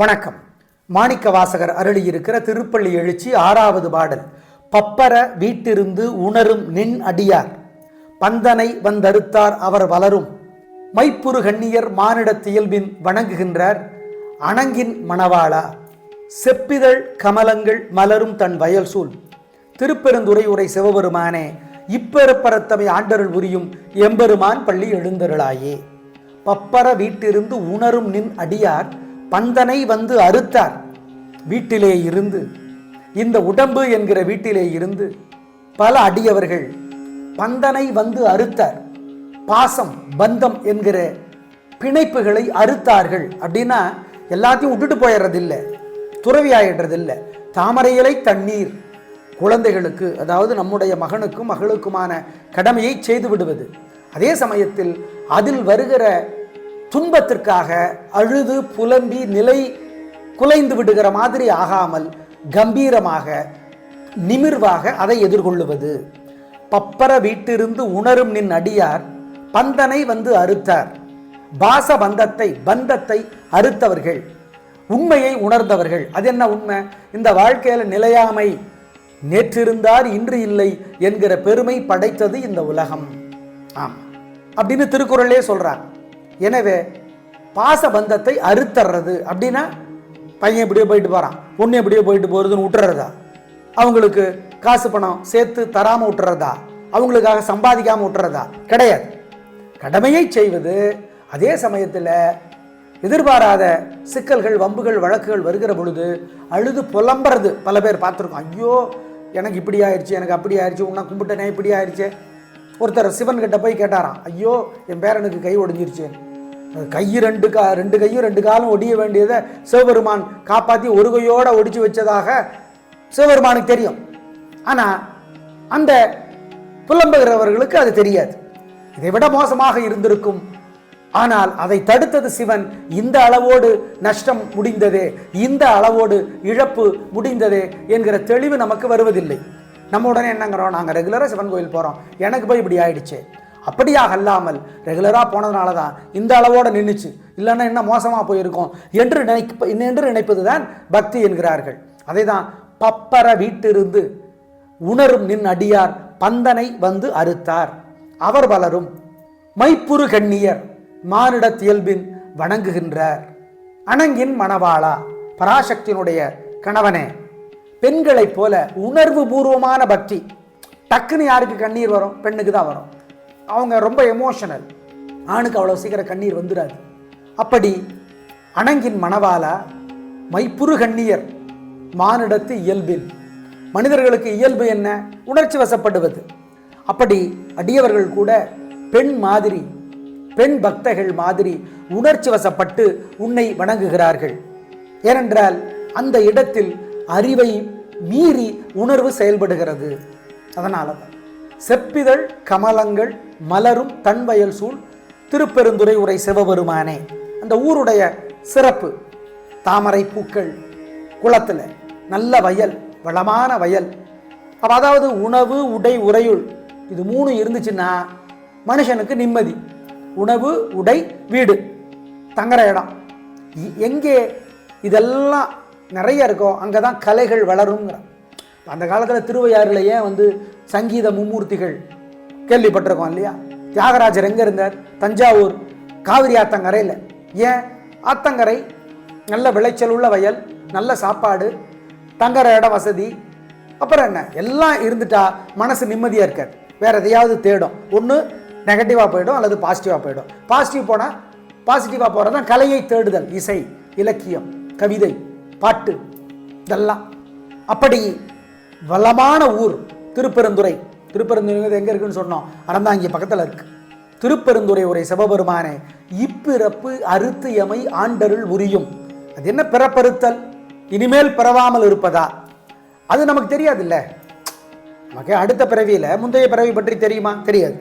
வணக்கம். மாணிக்க வாசகர் அருளியிருக்கிற திருப்பள்ளி எழுச்சி ஆறாவது பாடல் பப்பர வீட்டிருந்து உணரும் நின் அடியார். பந்தனை வந்தறுத்தார் அவர் வளரும். மைப்புரு கண்ணியர் மானிடத்தியல்பின் வணங்குகின்றார். அணங்கின் மணவாளா. செப்பிதழ் கமலங்கள் மலரும் தன் வயல் சூழ். திருப்பெருந்துறை உரை சிவபெருமானே இப்பெருப்பரத்தமை ஆண்டருள் புரியும் எம்பெருமான் பள்ளி எழுந்தருளாயே. பப்பர வீட்டிருந்து உணரும் நின் அடியார் பந்தனை வந்து அறுத்தார். வீட்டிலே இருந்து இந்த உடம்பு என்கிற வீட்டிலே இருந்து பல அடியவர்கள் பந்தனை வந்து அறுத்தார். பாசம் பந்தம் என்கிற பிணைப்புகளை அறுத்தார்கள். அப்படின்னா எல்லாத்தையும் விட்டுட்டு போயிடுறதில்லை துறவி ஆயிடுறதில்லை. தாமரை இலை தண்ணீர் குழந்தைகளுக்கு அதாவது நம்முடைய மகனுக்கும் மகளுக்குமான கடமையை செய்து விடுவது. அதே சமயத்தில் அதில் வருகிற துன்பத்திற்காக அழுது புலம்பி நிலை குலைந்து விடுகிற மாதிரி ஆகாமல் கம்பீரமாக நிமிர்வாக அதை எதிர்கொள்ளுவது. பப்பர வீட்டிருந்து உணரும் நின் அடியார் பந்தனை வந்து அறுத்தார். பாச பந்தத்தை பந்தத்தை அறுத்தவர்கள் உண்மையை உணர்ந்தவர்கள். அது என்ன உண்மை? இந்த வாழ்க்கையில் நிலையாமை நேற்றிருந்தார் இன்று இல்லை என்கிற பெருமை படைத்தது இந்த உலகம். ஆம். அப்படின்னு திருக்குறளே சொல்றார். எனவே பாச பந்தத்தை அறுத்தர்றது அப்படின்னா பையன் இப்படியே போயிட்டு போகிறான் பொண்ணு எப்படியோ போயிட்டு போகிறதுன்னு விட்டுறதா அவங்களுக்கு காசு பணம் சேர்த்து தராமல் விட்டுறதா அவங்களுக்காக சம்பாதிக்காமல் விட்டுறதா கிடையாது. கடமையை செய்வது அதே சமயத்தில் எதிர்பாராத சிக்கல்கள் வம்புகள் வழக்குகள் வருகிற பொழுது அழுது புலம்புறது பல பேர் பார்த்துருக்கோம். ஐயோ எனக்கு இப்படி ஆயிடுச்சு எனக்கு அப்படி ஆயிடுச்சு உன்னை கும்பிட்டனே இப்படி ஆயிடுச்சு. ஒருத்தர் சிவன் கிட்ட போய் கேட்டாராம் ஐயோ என் பேரனுக்கு கை ஒடிஞ்சிருச்சு. கை ரெண்டு கா ரெண்டு கையும் ரெண்டு காலும் ஒடிய வேண்டியதை சிவபெருமான் காப்பாற்றி ஒரு கையோட ஒடிச்சு வச்சதாக சிவபெருமானுக்கு தெரியும். ஆனால் அந்த புலம்புகிறவர்களுக்கு அது தெரியாது. இதை விட மோசமாக இருந்திருக்கும். ஆனால் அதை தடுத்தது சிவன். இந்த அளவோடு நஷ்டம் முடிந்ததே இந்த அளவோடு இழப்பு முடிந்ததே என்கிற தெளிவு நமக்கு வருவதில்லை. நம்ம உடனே என்னங்கிறோம்? நாங்கள் ரெகுலராக சிவன் கோயில் போகிறோம் எனக்கு போய் இப்படி ஆயிடுச்சு. அப்படியாக அல்லாமல் ரெகுலராக போனதுனால தான் இந்த அளவோடு நின்றுச்சு இல்லைன்னா என்ன மோசமாக போயிருக்கோம் என்று நினைப்ப என்று நினைப்பது தான் பக்தி என்கிறார்கள். அதை தான் பப்பர வீட்டிருந்து உணரும் நின் அடியார் பந்தனை வந்து அறுத்தார். அவர் வளரும் மைப்புரு கண்ணியர் மானிடத்தியல்பின் வணங்குகின்றார். அணங்கின் மணவாளா பராசக்தியினுடைய கணவனே பெண்களைப் போல உணர்வு பூர்வமான பக்தி. டக்குன்னு யாருக்கு கண்ணீர் வரும்? பெண்ணுக்கு தான் வரும். அவங்க ரொம்ப எமோஷனல் ஆணுக்கு அவ்வளோ சீக்கிரம் கண்ணீர் வந்துடாது அப்படி அணங்கின் மணவாலா மைப்புறு கண்ணியர் மானிடத்து இயல்பில். மனிதர்களுக்கு இயல்பு என்ன? உணர்ச்சி வசப்படுவது. அப்படி அடியவர்கள் கூட பெண் மாதிரி பெண் பக்தர்கள் மாதிரி உணர்ச்சி வசப்பட்டு உன்னை வணங்குகிறார்கள். ஏனென்றால் அந்த இடத்தில் அறிவை மீறி உணர்வு செயல்படுகிறது. அதனால தான் செப்பிதழ் கமலங்கள் மலரும் தன்வயல் சூழ் திருப்பெருந்துறை உரை சிவபெருமானே. அந்த ஊருடைய சிறப்பு தாமரை பூக்கள் குளத்தில் நல்ல வயல் வளமான வயல். அப்போ அதாவது உணவு உடை உறையுள் இது மூணு இருந்துச்சுன்னா மனுஷனுக்கு நிம்மதி. உணவு உடை வீடு. தங்குற இடம். இ- எங்கே இதெல்லாம் நிறைய இருக்கோ அங்கே தான் கலைகள் வளருங்கிற அந்த காலத்தில் திருவையாறில் ஏன் வந்து சங்கீத மும்மூர்த்திகள் கேள்விப்பட்டிருக்கோம் இல்லையா? தியாகராஜர் எங்கே இருந்தார்? தஞ்சாவூர். காவிரி ஆத்தங்கரையில். ஏன்? ஆத்தங்கரை நல்ல விளைச்சல் உள்ள வயல் நல்ல சாப்பாடு தங்குற இடம் வசதி. அப்புறம் என்ன? எல்லாம் இருந்துட்டா மனசு நிம்மதியாக இருக்காது. வேற எதையாவது தேடும். ஒன்று நெகட்டிவாக போயிடும் அல்லது பாசிட்டிவாக போயிடும். பாசிட்டிவ் போனால் பாசிட்டிவாக போகிறது தான் கலையை தேடுதல் இசை இலக்கியம் கவிதை பாட்டு இதெல்லாம். அப்படி வளமான ஊர் திருப்பெருந்துறை. திருப்பெருந்துறை எங்கே இருக்குன்னு சொன்னோம். அறந்தாங்கி பக்கத்தில் இருக்கு. திருப்பெருந்துறை உரை சிவபெருமானே இப்பிறப்பு அறுத்து எமை ஆண்டருள் உரியும். அது என்ன பிறப்பறுத்தல்? இனிமேல் பிறவாமல் இருப்பதா? அது நமக்கு தெரியாதுல்ல. நமக்கு அடுத்த பிறவியில் முந்தைய பிறவி பற்றி தெரியுமா? தெரியாது.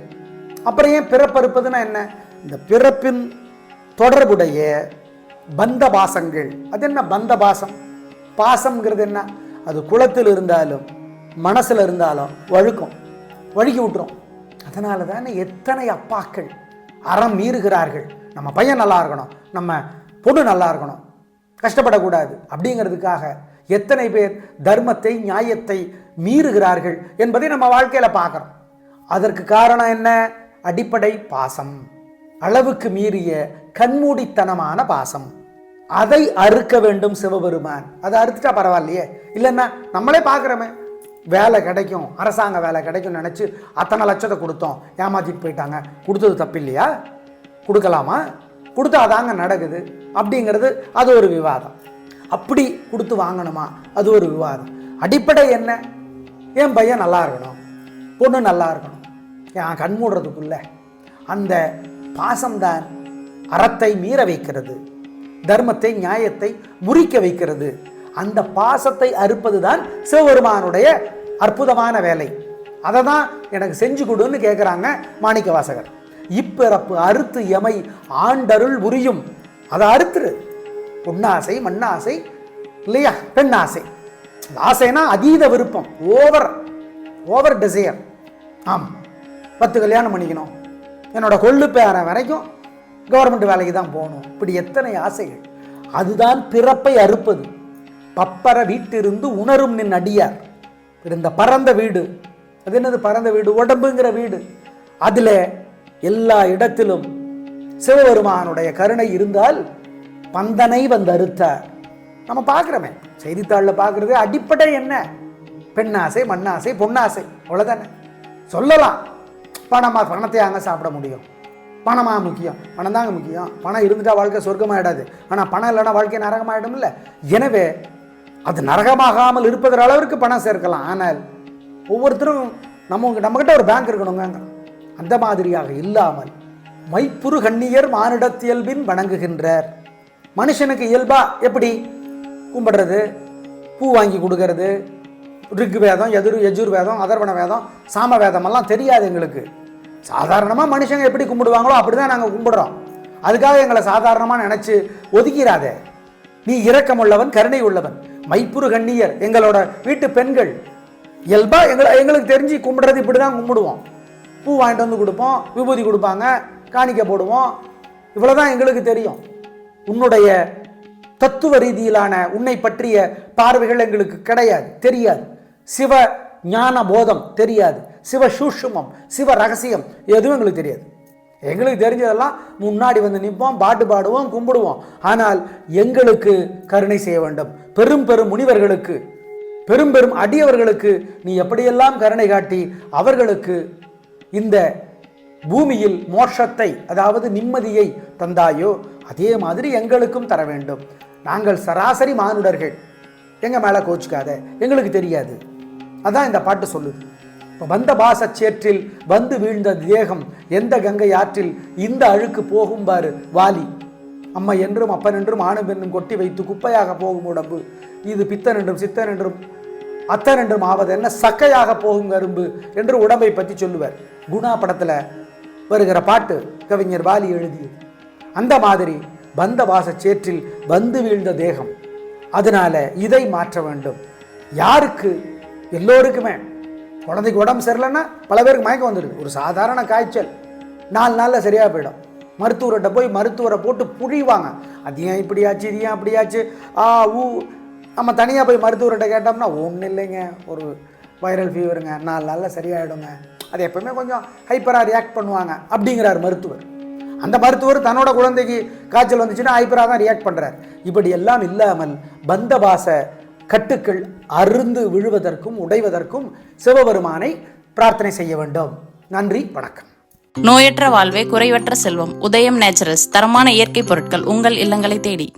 அப்புறம் ஏன் பிறப்பறுப்பதுன்னா என்ன? இந்த பிறப்பின் தொடர்புடைய பந்த பாசங்கள் அது என்ன பந்த பாசம் பாசம்ங்கிறது என்ன? அது குளத்தில் இருந்தாலும் மனசில் இருந்தாலும் வழுக்கும். வழுக்கி விட்டுரும். அதனால தானே எத்தனை அப்பாக்கள் அறம் மீறுகிறார்கள். நம்ம பையன் நல்லா இருக்கணும் நம்ம பொண்ணு நல்லா இருக்கணும். கஷ்டப்படக்கூடாது. அப்படிங்கிறதுக்காக எத்தனை பேர் தர்மத்தை நியாயத்தை மீறுகிறார்கள் என்பதை நம்ம வாழ்க்கையில் பார்க்குறோம். அதற்கு காரணம் என்ன? அடிப்படை பாசம். அளவுக்கு மீறிய கண்மூடித்தனமான பாசம். அதை அறுக்க வேண்டும் சிவபெருமான். அதை அறுத்துட்டா பரவாயில்லையே. இல்லைன்னா நம்மளே பார்க்குறோமே. வேலை கிடைக்கும். அரசாங்க வேலை கிடைக்கும்னு நினச்சி அத்தனை லட்சத்தை கொடுத்தோம். ஏமாத்திட்டு போயிட்டாங்க. கொடுத்தது தப்பு இல்லையா கொடுக்கலாமா? கொடுத்தா தாங்க நடக்குது. அப்படிங்கிறது அது ஒரு விவாதம். அப்படி கொடுத்து வாங்கணுமா? அது ஒரு விவாதம். அடிப்படை என்ன? என் பையன் நல்லா இருக்கணும். பொண்ணு நல்லா இருக்கணும். என் கண் மூடுறதுக்குள்ள அந்த பாசம்தான் அறத்தை மீற வைக்கிறது. தர்மத்தை நியாயத்தை முறிக்க வைக்கிறது. அந்த பாசத்தை அறுப்பது தான் சிவபெருமானுடைய அற்புதமான வேலை. அதை தான் எனக்கு செஞ்சு கொடுன்னு கேட்குறாங்க மாணிக்க வாசகர். இப்பிறப்பு அறுத்து எமை ஆண்டருள் உரியும். அதை அறுத்துரு. பொன்னாசை மண்ணாசை இல்லையா? பெண்ணாசை. ஆசைனா அதீத விருப்பம். ஓவர் ஓவர் டிசையர் ஆம். பத்து கல்யாணம் பண்ணிக்கணும். என்னோட கொள்ளு பேரன் வரைக்கும் கவர்மெண்ட் வேலைக்கு தான் போகணும். இப்படி எத்தனை ஆசைகள். அதுதான் பிறப்பை அறுப்பது. பப்பர வீட்டிருந்து உணரும் நின் அடியார். இந்த பரந்த வீடு. அது என்னது பரந்த வீடு? உடம்புங்கிற வீடு. அதில் எல்லா இடத்திலும் சிவபெருமானுடைய கருணை இருந்தால் பந்தனை வந்து அறுத்தார். நம்ம பார்க்குறோமே. செய்தித்தாளில் பார்க்குறது அடிப்படை என்ன? பெண்ணாசை மண்ணாசை பொன்னாசை. அவ்வளோதானே சொல்லலாம். பணமாக பணத்தை அங்கே சாப்பிட முடியும். பணமாக முக்கியம்? பணம் தாங்க முக்கியம். பணம் இருந்துட்டால் வாழ்க்கை சொர்க்கமாயிடாது. ஆனால் பணம் இல்லைன்னா வாழ்க்கை நரகமாயிடும் இல்லை எனவே அது நரகமாகாமல் இருப்பதற்கு அளவிற்கு பணம் சேர்க்கலாம். ஆனால் ஒவ்வொருத்தரும் நம்ம நம்மக்கிட்ட ஒரு பேங்க் இருக்கணுங்க அந்த மாதிரியாக இல்லாமல் மைப்புரு கண்ணியர் மானிடத்தியல்பின் வணங்குகின்றார். மனுஷனுக்கு இயல்பா எப்படி? கும்பிடுறது பூ வாங்கி கொடுக்கறது ரிக் வேதம் எதிர் எஜுர் வேதம் அதர்வண வேதம் சாம வேதம் எல்லாம் தெரியாது எங்களுக்கு. சாதாரணமாக மனுஷங்க எப்படி கும்பிடுவாங்களோ அப்படி தான் நாங்கள் கும்பிடுறோம். அதுக்காக எங்களை சாதாரணமாக நினச்சி ஒதுக்கிறாத. நீ இரக்கமுள்ளவன் கருணை உள்ளவன் மைப்புரு கண்ணியர் எங்களோட வீட்டு பெண்கள். இயல்பா எங்களை எங்களுக்கு தெரிஞ்சு கும்பிடுறது இப்படி தான் கும்பிடுவோம். பூ வாங்கிட்டு வந்து கொடுப்போம் விபூதி கொடுப்பாங்க காணிக்க போடுவோம். இவ்வளோதான் எங்களுக்கு தெரியும். உன்னுடைய தத்துவ ரீதியிலான உன்னை பற்றிய பார்வைகள் எங்களுக்கு கிடையாது தெரியாது. சிவ ஞான போதம் தெரியாது. சிவ சூஷுமம் சிவ ரகசியம் எதுவும் எங்களுக்கு தெரியாது. எங்களுக்கு தெரிஞ்சதெல்லாம் முன்னாடி வந்து நிற்போம் பாட்டு பாடுவோம் கும்பிடுவோம். ஆனால் எங்களுக்கு கருணை செய்ய வேண்டும். பெரும் பெரும் முனிவர்களுக்கு பெரும் பெரும் அடியவர்களுக்கு நீ எப்படியெல்லாம் கருணை காட்டி அவர்களுக்கு இந்த பூமியில் மோட்சத்தை அதாவது நிம்மதியை தந்தாயோ அதே மாதிரி எங்களுக்கும் தர வேண்டும். நாங்கள் சராசரி மானுடர்கள். எங்கள் மேலே கோச்சிக்காத? எங்களுக்கு தெரியாது. அதான் இந்த பாட்டு சொல்லுது. வந்த சேற்றில் வந்து வீழ்ந்த தேகம் எந்த கங்கை ஆற்றில் இந்த அழுக்கு போகும் பாரு வாலி. அம்மா என்றும் அப்பன் என்றும் ஆணும் பெண்ணும் கொட்டி வைத்து குப்பையாக போகும் உடம்பு. இது பித்தன் என்றும் சித்தன் என்றும் அத்தன் என்றும் ஆவது என்ன சக்கையாக போகும் கரும்பு என்று உடம்பை பற்றி சொல்லுவார். குணா படத்தில் வருகிற பாட்டு கவிஞர் வாலி எழுதியது. அந்த மாதிரி வந்த வாச சேற்றில் வந்து வீழ்ந்த தேகம். அதனால இதை மாற்ற வேண்டும். யாருக்கு எல்லோருக்குமே. குழந்தைக்கு உடம்பு சரியில்லைன்னா பல பேருக்கு மயக்கம் வந்துடுது. ஒரு சாதாரண காய்ச்சல் நாலு நாளில் சரியாக போயிடும். மருத்துவர்கிட்ட போய் மருத்துவரை போட்டு புழிவாங்க. அது ஏன் இப்படியாச்சு இது ஏன் அப்படியாச்சு? ஆ ஊ. நம்ம தனியாக போய் மருத்துவர்கிட்ட கேட்டோம்னா ஒன்றும் இல்லைங்க. ஒரு வைரல் ஃபீவருங்க நாலு நாளில் சரியாயிடுங்க. அது எப்பவுமே கொஞ்சம் ஹைப்பராக ரியாக்ட் பண்ணுவாங்க அப்படிங்கிறார் மருத்துவர். அந்த மருத்துவர் தன்னோட குழந்தைக்கு காய்ச்சல் வந்துச்சுன்னா ஹைப்பராக தான் ரியாக்ட் பண்ணுறார் இப்படி எல்லாம் இல்லாமல் பந்தபாச கட்டுக்கள் அருந்து விழுவதற்கும் உடைவதற்கும் சிவபெருமானை பிரார்த்தனை செய்ய வேண்டும். நன்றி வணக்கம். நோயற்ற வாழ்வே குறைவற்ற செல்வம். உதயம் நேச்சுரல்ஸ் தரமான இயற்கை பொருட்கள் உங்கள் இல்லங்களை தேடி.